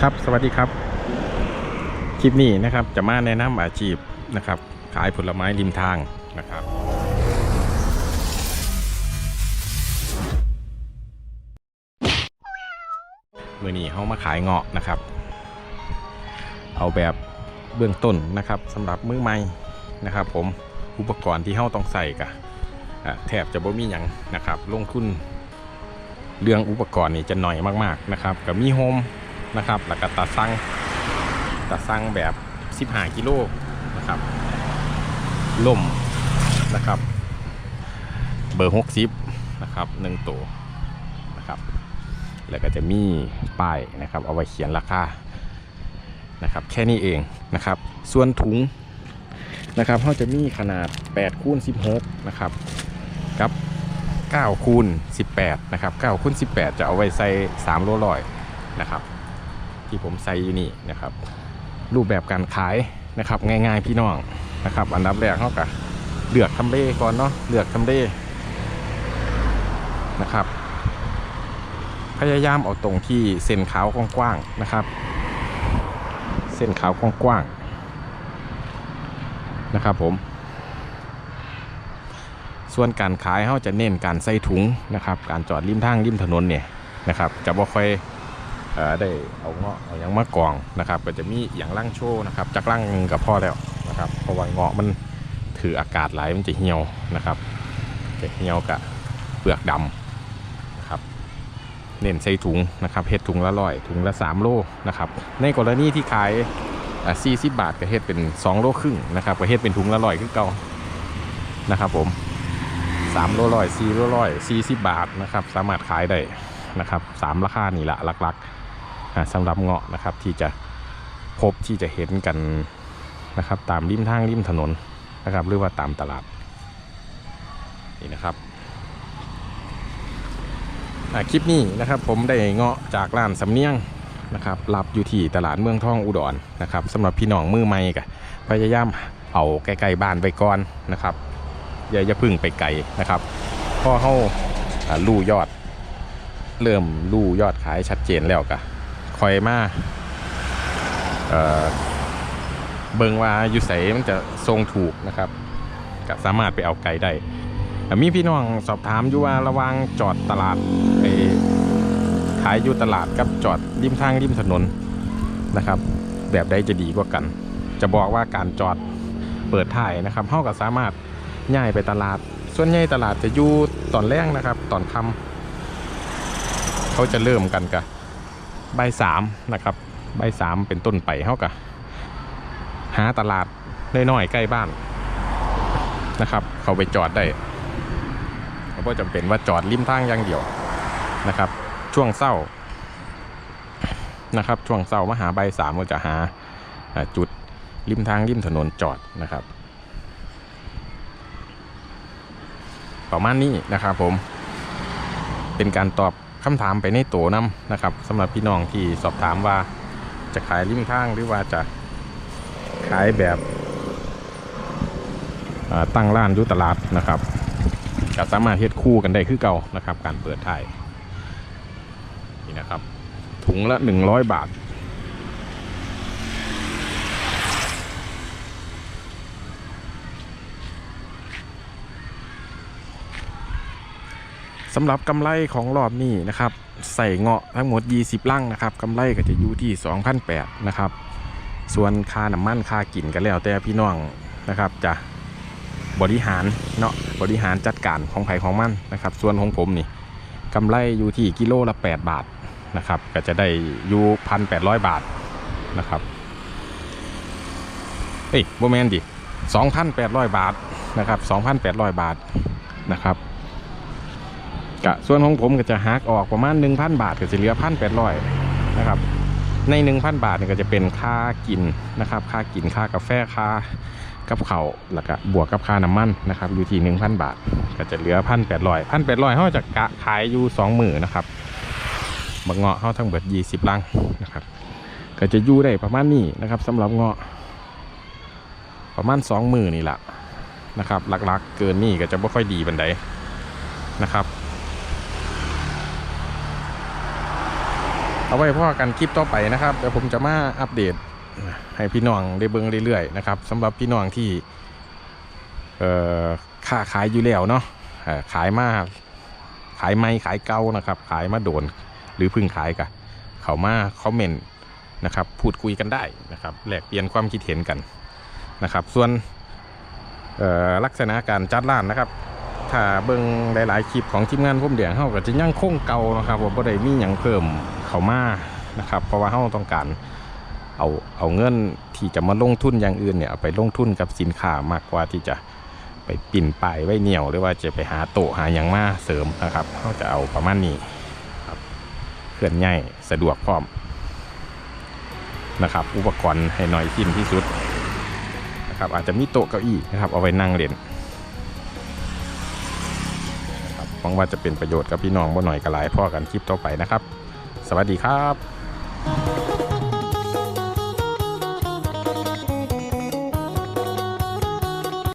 ครับสวัสดีครับ คลิปนี้นะครับจะมาแนะนำอาชีพนะครับ ขายผลไม้ริมทางนะครับ มือนี้เขามาขายเงาะนะครับ เอาแบบเบื้องต้นนะครับสำหรับมือใหม่นะครับผมอุปกรณ์ที่เขาต้องใส่กะแทบจะบ่มีหยังนะครับ ลงทุน เรื่องอุปกรณ์นี่จะหน่อยมากๆนะครับกับมีโฮมนะครับแล้วก็ตาสั่งตาสั่งแบบ15กิโลนะครับล่มนะครับ เบอร์60นะครับหนึ่งตัวนะครับ แล้วก็จะมีป้ายนะครับ เอาไว้เขียนราคานะครับ แค่นี้เองนะครับ ส่วนถุงนะครับเขาจะมีขนาด8คูณ16นะครับกับ 9คูณ18 นะครับ9คูณ18 จะเอาไว้ใส่3โลลอยนะครับ ที่ผมใส่อยู่นี่นะครับ รูปแบบการขายนะครับ ง่ายๆพี่น้องนะครับ อันดับแรกเขาก็เลือกทำเลก่อนเนาะเลือกทำเลนะครับ พยายามเอาตรงที่เส้นขาวกว้างๆนะครับ เส้นขาวกว้างๆนะครับผม ส่วนการขายเขาจะเน้นการใส่ถุงนะครับ การจอดริมทางริมถนนเนี่ยนะครับ จะบ่ค่อยอได้เอาเงาะเอาหยังมากองนะครับ ก็จะมีอย่างล่างโชว์นะครับจากล่างกับพ่อแล้วนะครับเพราะว่าเงาะมันถืออากาศไหลมันจะเหี่ยวนะครับจะเหี่ยวกับเปลือกดำนะครับ เน้นใส่ถุงนะครับเฮ็ดถุงละร้อยถุงละ3โลนะครับในกรณีที่ขายอ่า40บาทก็เฮ็ดเป็น 2 โลครึ่งนะครับก็เฮ็ดเป็นถุงละร้อยขึ้นเก่านะครับผม 3โลร้อย4โลร้อย40บาทนะครับ สามารถขายได้นะครับสามราคานี่แหละหลักๆสำหรับเงาะนะครับที่จะพบที่จะเห็นกันนะครับ ตามริมทางริมถนนนะครับ หรือว่าตามตลาดนี่นะครับคลิปนี้นะครับผมได้เงาะจากร้านสำเนียงนะครับรับอยู่ที่ตลาดเมืองทองอุดรนะครับสำหรับพี่น้องมือใหม่กะพยายามเอาใกล้ๆบ้านไปก่อนนะครับ อย่าอย่าพึ่งไปไกลนะครับพอเขาอ่าลู่ยอด เริ่มลู่ยอดขายชัดเจนแล้วกะคอยมาเอ่อเบิงว่าอยู่ใสมันจะทรงถูกนะครับก็สามารถไปเอาไกลได้มีพี่น้องสอบถามอยู่ว่าระว่างจอดตลาดไปขายอยู่ตลาดกับจอดริมทางริมถนนนะครับ แบบใดจะดีกว่ากัน จะบอกว่าการจอดเปิดถ่ายนะครับเท่ากับสามารถ ย่ายไปตลาด ส่วนใหญ่ตลาดจะอยู่ตอนแรกนะครับ ตอนค่ำเขาจะเริ่มกันกับใบสามนะครับใบสามเป็นต้นไปเท่ากับหาตลาดน้อยๆใกล้บ้านนะครับ เขาไปจอดได้ก็จำเป็นว่าจอดริมทางอย่างเดียวนะครับ ช่วงเศร้านะครับ ช่วงเศร้ามาหาใบสามก็จะหาจุดริมทางริมถนนจอดนะครับ ประมาณนี้นะครับผม เป็นการตอบคำถามไปในโตน้ำนะครับสำหรับพี่น้องที่สอบถามว่าจะขายริมทางหรือว่าจะขายแบบตั้งร้านอยู่ตลาดนะครับก็สามารถเฮ็ดคู่กันได้คือเก่านะครับ การเปิดถ่ายนี่นะครับ ถุงละ 100 บาท สำหรับกำไรของรอบนี้นะครับใส่เงาะทั้งหมด 20 ลังนะครับกำไรก็จะอยู่ที่2,008นะครับส่วนค่าน้ำมันค่ากินก็แล้วแต่พี่น้องนะครับจะบริหารเนาะบริหารจัดการของไผ่ของมันนะครับ ส่วนของผมนี่กำไรอยู่ที่กิโลละ 8 บาทนะครับ ก็จะได้อยู่พันแปดร้อยบาทนะครับเอ้ยโมเมนดิสองพันแปดร้อยบาทนะครับสองพันแปดร้อยบาทนะครับ กะส่วนของผมก็จะหักออกประมาณ 1,000 บาทก็จะเหลือพันแปดร้อยนะครับใน 1,000 บาทเนี่ยก็จะเป็นค่ากินนะครับ ค่ากินค่ากาแฟค่ากับเขาแล้วก็บวกกับค่าน้ำมันนะครับอยู่ที่หนึ่งพันบาท ก็จะเหลือพันแปดร้อยพันแปดร้อยเขาจะกะขายอยู่สองหมื่นนะครับบางเงาะเขาทั้งเบิดยี่สิบลังนะครับ ก็จะอยู่ได้ประมาณนี้นะครับสำหรับเงาะประมาณสองหมื่นนี่แหละนะครับหลักๆ เกินนี่ก็จะไม่ค่อยดีบันไดนะครับ เอาไว้พ่อกันคลิปต่อไปนะครับเดี๋ยวผมจะมาอัปเดตให้พี่น้องได้เบิ่งเรื่อยๆนะครับสำหรับพี่น้องที่เอ่อค้าขายอยู่แล้วเนาะขายมาขายไม่ขายเก่านะครับ ขายมาโดนหรือพึ่งขายกะเขามาคอมเมนต์นะครับพูดคุยกันได้นะครับแลกเปลี่ยนความคิดเห็นกันนะครับ ส่วนลักษณะการจัดร้านนะครับ ถ้าเบิ่งหลายๆคลิปของทีมงานพุ่มแดงเฮาก็จะยั่งคงเก่านะครับว่าบ่ได้มีหยังเพิ่ม เขามานะครับ เพราะว่าเฮาต้องการเอาเอาเงินที่จะมาลงทุนอย่างอื่นเนี่ยเอาไปลงทุนกับสินค้ามากกว่าที่จะไปปิ่นป้ายไว้เหนียวหรือว่าจะไปหาโต๊ะหาหยังมาเสริมนะครับเฮาจะเอาประมาณนี้ครับเคลื่อนย้ายสะดวกพร้อมนะครับ อุปกรณ์ให้น้อยชิ้นที่สุดนะครับอาจจะมีโต๊ะเก้าอี้นะครับเอาไว้นั่งเล่นหวังว่าจะเป็นประโยชน์กับพี่น้องบ่หน่อยก็หลายพ่อกันคลิปต่อไปนะครับ สวัสดีครับ